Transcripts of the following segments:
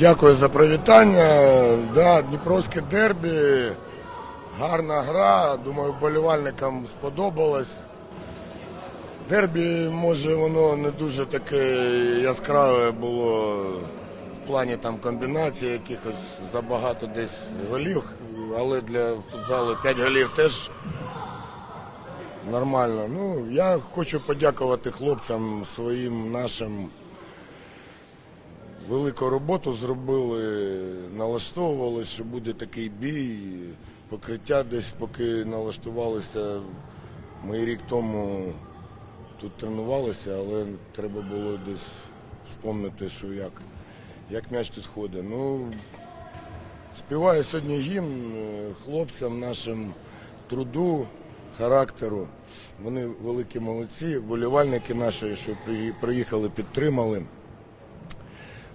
Дякую за привітання. Да, Дніпровське дербі. Гарна гра. Думаю, вболівальникам сподобалось. Дербі, може, воно не дуже таке яскраве було в плані там комбінації, якихось забагато десь голів, але для футзалу 5 голів теж нормально. Ну, я хочу подякувати хлопцям своїм нашим велику роботу зробили, налаштовували, що буде такий бій, покриття десь поки налаштувалися. Ми рік тому тут тренувалися, але треба було десь вспомнити, що як, як м'яч тут ходить. Ну, співаю сьогодні гімн е, хлопцям нашим труду, характеру. Вони великі молодці, вболівальники наші, що приїхали, підтримали.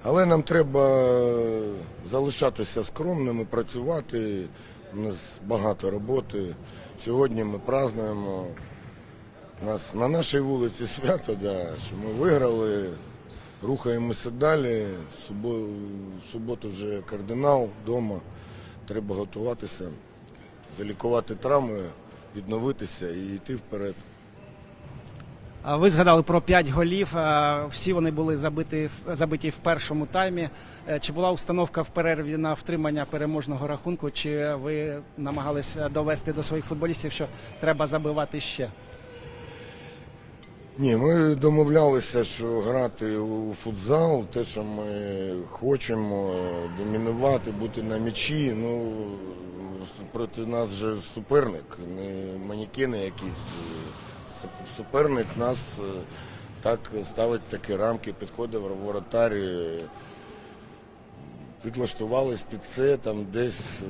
Але нам треба залишатися скромними, працювати. У нас багато роботи. Сьогодні ми празднуємо. У нас на нашій вулиці свято, да, що ми виграли, рухаємося далі. В субо- в суботу вже кардинал вдома. Треба готуватися, залікувати травми, відновитися і йти вперед. Ви згадали про 5 голів. Всі вони були забиті, забиті в першому таймі. Е, Чи була установка в перерві на втримання переможного рахунку? Чи ви намагалися довести до своїх футболістів, що треба забивати ще? Ні, ми домовлялися, що грати у футзал, те, що ми хочемо, домінувати, бути на м'ячі. Ну проти нас же суперник, не манікени якісь. Суп- Суперник нас е, так ставить такі рамки, підходить в воротар. е, Підлаштувались під це, там десь е,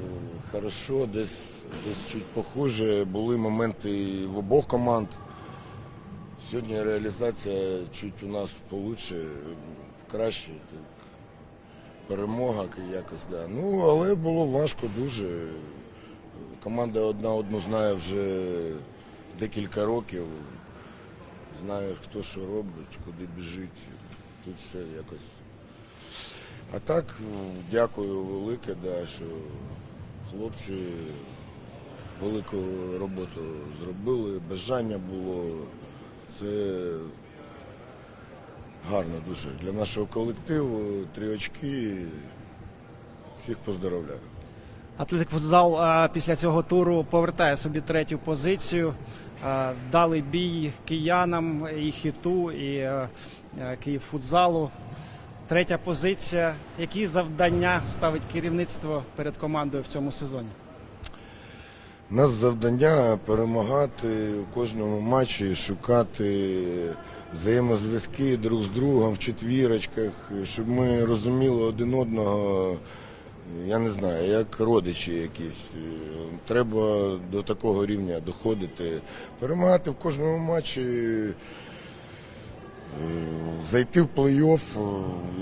хорошо, десь, десь чуть похуже. Були моменти в обох команд. Сьогодні реалізація чуть у нас получше, краще. Так, перемога якось, да. Ну, але було важко дуже. Команда одна одну знає вже декілька років. Знає, хто що робить, куди біжить. Тут все якось. А так, дякую велике, да, що хлопці велику роботу зробили, бажання було. Це гарно дуже. Для нашого колективу три очки. Всіх поздравляю. Атлетик футзал після цього туру повертає собі третю позицію. Дали бій киянам і хіту, і е, е, Київфутзалу. Третя позиція. Які завдання ставить керівництво перед командою в цьому сезоні? У нас завдання перемагати у кожному матчі, шукати взаємозв'язки друг з другом в четвірочках, щоб ми розуміли один одного, я не знаю, як родичі якісь. Треба до такого рівня доходити. Перемагати в кожному матчі, зайти в плей-офф,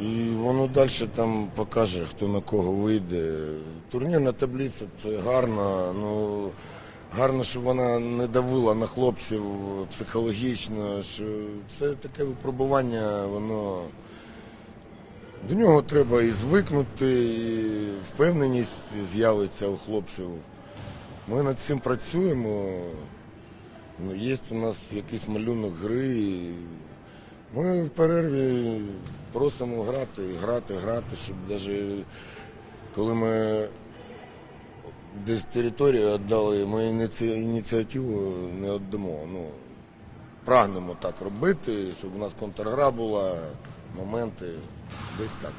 і воно далі там покаже, хто на кого вийде. Турнірна таблиця це гарно. Ну, гарно, що вона не давила на хлопців психологічно, що це таке випробування, воно. До нього треба і звикнути, і впевненість з'явиться у хлопців. Ми над цим працюємо. Ну, Є у нас якийсь малюнок гри. Ми в перерві просимо грати, грати, грати, щоб навіть коли ми десь територію віддали, ми ініці- ініціативу не віддамо. Ну, прагнемо так робити, щоб у нас контргра була, моменти десь так.